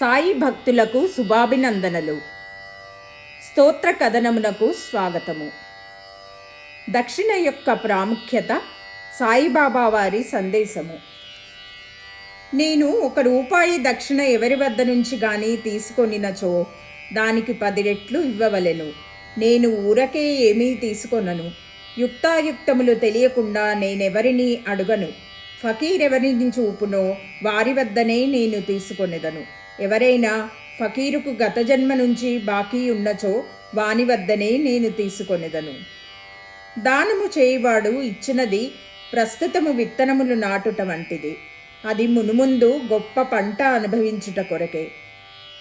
సాయి భక్తులకు శుభాభినందనలు. స్తోత్ర కథనమునకు స్వాగతము. దక్షిణ యొక్క ప్రాముఖ్యత సాయిబాబా వారి సందేశము. నేను ఒక రూపాయి దక్షిణ ఎవరి వద్ద నుంచి కానీ తీసుకొనినచో దానికి పది రెట్లు ఇవ్వవలెను. నేను ఊరకే ఏమీ తీసుకొనను. యుక్తాయుక్తములు తెలియకుండా నేనెవరిని అడుగను? ఫకీరెవరిని చూపునో వారి వద్దనే నేను తీసుకొనెదను. ఎవరైనా ఫకీరుకు గత జన్మ నుంచి బాకీ ఉన్నచో వాని వద్దనే నేను తీసుకొనిదను. దానము చేయువాడు ఇచ్చినది ప్రస్తుతము విత్తనములు నాటుట వంటిది. అది మునుముందు గొప్ప పంట అనుభవించుట కొరకే.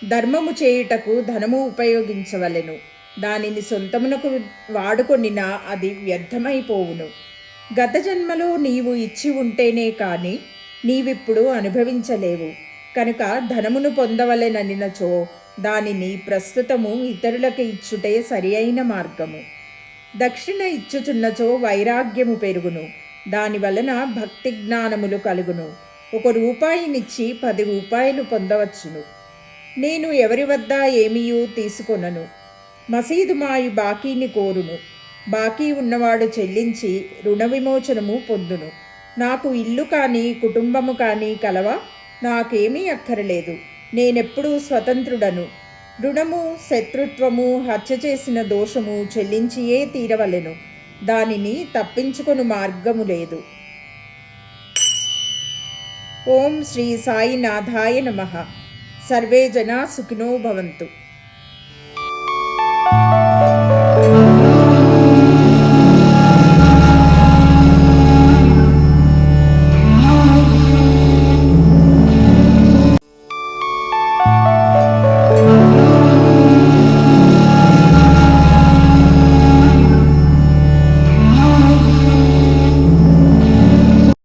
ధర్మము చేయుటకు ధనము ఉపయోగించవలెను. దానిని సొంతమునకు వాడుకొనినా అది వ్యర్థమైపోవును. గత జన్మలో నీవు ఇచ్చి ఉంటేనే కానీ నీవిప్పుడు అనుభవించలేవు. కనుక ధనమును పొందవలెననినచో దానిని ప్రస్తుతము ఇతరులకు ఇచ్చుటే సరి అయిన మార్గము. దక్షిణ ఇచ్చుచున్నచో వైరాగ్యము పెరుగును. దాని వలన భక్తి జ్ఞానములు కలుగును. ఒక రూపాయినిచ్చి పది రూపాయలు పొందవచ్చును. నేను ఎవరి వద్ద ఏమీయూ తీసుకొనను. మసీదు మాయి బాకీని కోరును. బాకీ ఉన్నవాడు చెల్లించి రుణ విమోచనము పొందును. నాకు ఇల్లు కానీ కుటుంబము కానీ కలవా? నాకేమీ అక్కరలేదు. నేనెప్పుడూ స్వతంత్రుడను. రుణము శత్రుత్వము హత్య చేసిన దోషము చెల్లించియే తీరవలెను. దానిని తప్పించుకొను మార్గము లేదు. ఓం శ్రీ సాయినాథాయ నమ. సర్వే జనా సుఖినో భవంతు.